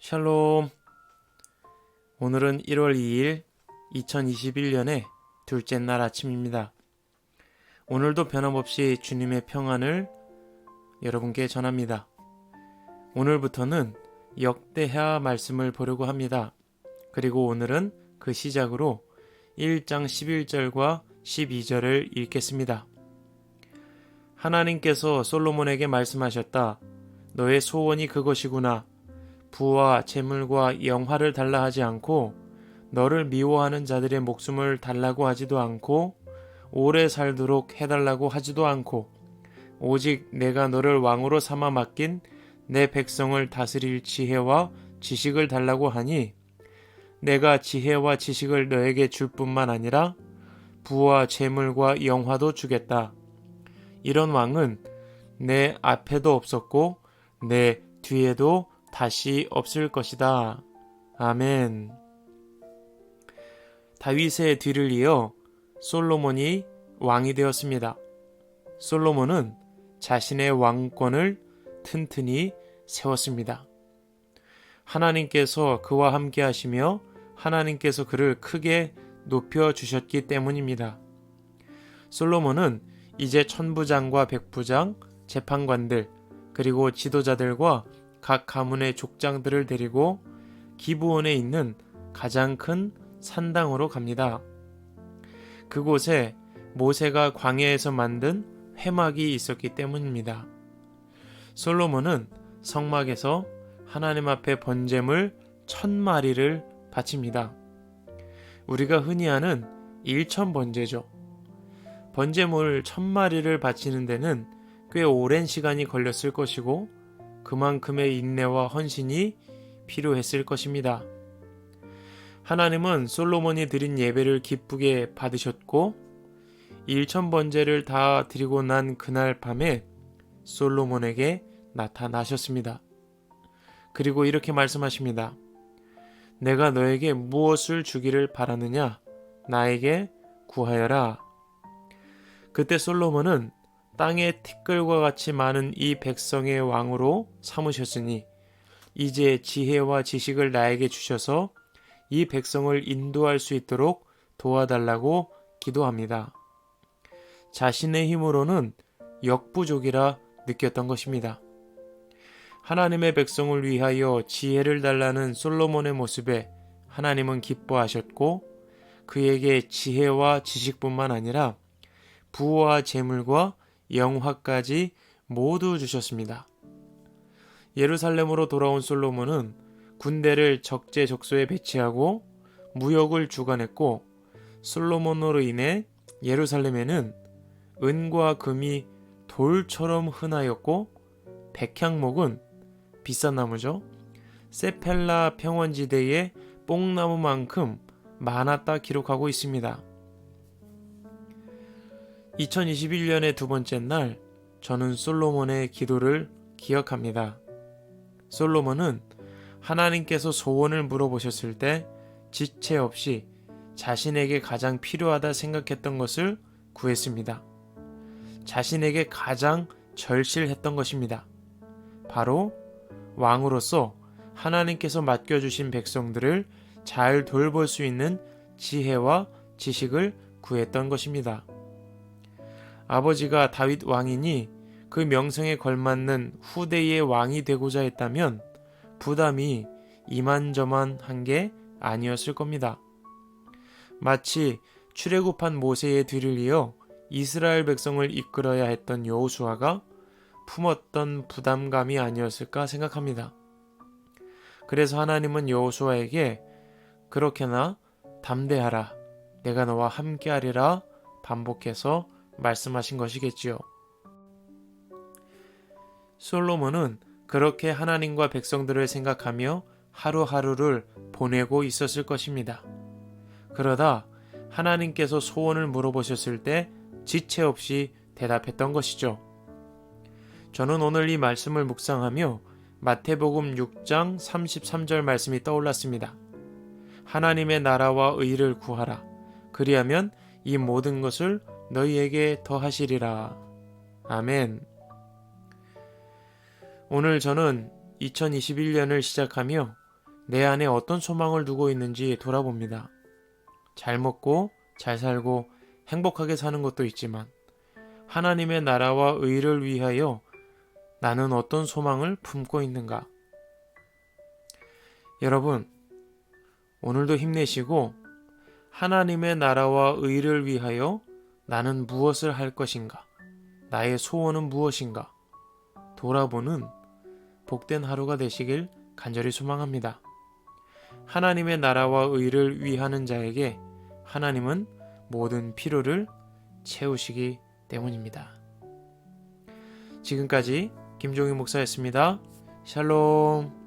샬롬. 오늘은 1월 2일 2021년의 둘째 날 아침입니다. 오늘도 변함없이 주님의 평안을 여러분께 전합니다. 오늘부터는 역대하 말씀을 보려고 합니다. 그리고 오늘은 그 시작으로 1장 11절과 12절을 읽겠습니다. 하나님께서 솔로몬에게 말씀하셨다. 너의 소원이 그것이구나. 부와 재물과 영화를 달라 하지 않고 너를 미워하는 자들의 목숨을 달라고 하지도 않고 오래 살도록 해달라고 하지도 않고 오직 내가 너를 왕으로 삼아 맡긴 내 백성을 다스릴 지혜와 지식을 달라고 하니 내가 지혜와 지식을 너에게 줄 뿐만 아니라 부와 재물과 영화도 주겠다. 이런 왕은 내 앞에도 없었고 내 뒤에도 다시 없을 것이다. 아멘. 다윗의 뒤를 이어 솔로몬이 왕이 되었습니다. 솔로몬은 자신의 왕권을 튼튼히 세웠습니다. 하나님께서 그와 함께 하시며 하나님께서 그를 크게 높여 주셨기 때문입니다. 솔로몬은 이제 천부장과 백부장, 재판관들, 그리고 지도자들과 각 가문의 족장들을 데리고 기부원에 있는 가장 큰 산당으로 갑니다. 그곳에 모세가 광야에서 만든 회막이 있었기 때문입니다. 솔로몬은 성막에서 하나님 앞에 번제물 천 마리를 바칩니다. 우리가 흔히 하는 일천 번제죠. 번제물 천 마리를 바치는 데는 꽤 오랜 시간이 걸렸을 것이고 그만큼의 인내와 헌신이 필요했을 것입니다. 하나님은 솔로몬이 드린 예배를 기쁘게 받으셨고 일천 번제를 다 드리고 난 그날 밤에 솔로몬에게 나타나셨습니다. 그리고 이렇게 말씀하십니다. 내가 너에게 무엇을 주기를 바라느냐? 나에게 구하여라. 그때 솔로몬은 땅의 티끌과 같이 많은 이 백성의 왕으로 삼으셨으니 이제 지혜와 지식을 나에게 주셔서 이 백성을 인도할 수 있도록 도와달라고 기도합니다. 자신의 힘으로는 역부족이라 느꼈던 것입니다. 하나님의 백성을 위하여 지혜를 달라는 솔로몬의 모습에 하나님은 기뻐하셨고 그에게 지혜와 지식뿐만 아니라 부와 재물과 영화까지 모두 주셨습니다. 예루살렘으로 돌아온 솔로몬은 군대를 적재적소에 배치하고 무역을 주관했고 솔로몬으로 인해 예루살렘에는 은과 금이 돌처럼 흔하였고 백향목은 비싼 나무죠. 세펠라 평원지대의 뽕나무만큼 많았다 기록하고 있습니다. 2021년의 두 번째 날, 저는 솔로몬의 기도를 기억합니다. 솔로몬은 하나님께서 소원을 물어보셨을 때 지체 없이 자신에게 가장 필요하다 생각했던 것을 구했습니다. 자신에게 가장 절실했던 것입니다. 바로 왕으로서 하나님께서 맡겨주신 백성들을 잘 돌볼 수 있는 지혜와 지식을 구했던 것입니다. 아버지가 다윗 왕이니 그 명성에 걸맞는 후대의 왕이 되고자 했다면 부담이 이만저만한 게 아니었을 겁니다. 마치 출애굽한 모세의 뒤를 이어 이스라엘 백성을 이끌어야 했던 여호수아가 품었던 부담감이 아니었을까 생각합니다. 그래서 하나님은 여호수아에게 그렇게나 담대하라 내가 너와 함께하리라 반복해서 말씀하신 것이겠지요. 솔로몬은 그렇게 하나님과 백성들을 생각하며 하루하루를 보내고 있었을 것입니다. 그러다 하나님께서 소원을 물어보셨을 때 지체 없이 대답했던 것이죠. 저는 오늘 이 말씀을 묵상하며 마태복음 6장 33절 말씀이 떠올랐습니다. 하나님의 나라와 의를 구하라. 그리하면 이 모든 것을 너희에게 더하시리라. 아멘. 오늘 저는 2021년을 시작하며 내 안에 어떤 소망을 두고 있는지 돌아봅니다. 잘 먹고 잘 살고 행복하게 사는 것도 있지만 하나님의 나라와 의를 위하여 나는 어떤 소망을 품고 있는가? 여러분, 오늘도 힘내시고 하나님의 나라와 의를 위하여 나는 무엇을 할 것인가? 나의 소원은 무엇인가? 돌아보는 복된 하루가 되시길 간절히 소망합니다. 하나님의 나라와 의를 위하는 자에게 하나님은 모든 필요를 채우시기 때문입니다. 지금까지 김종희 목사였습니다. 샬롬.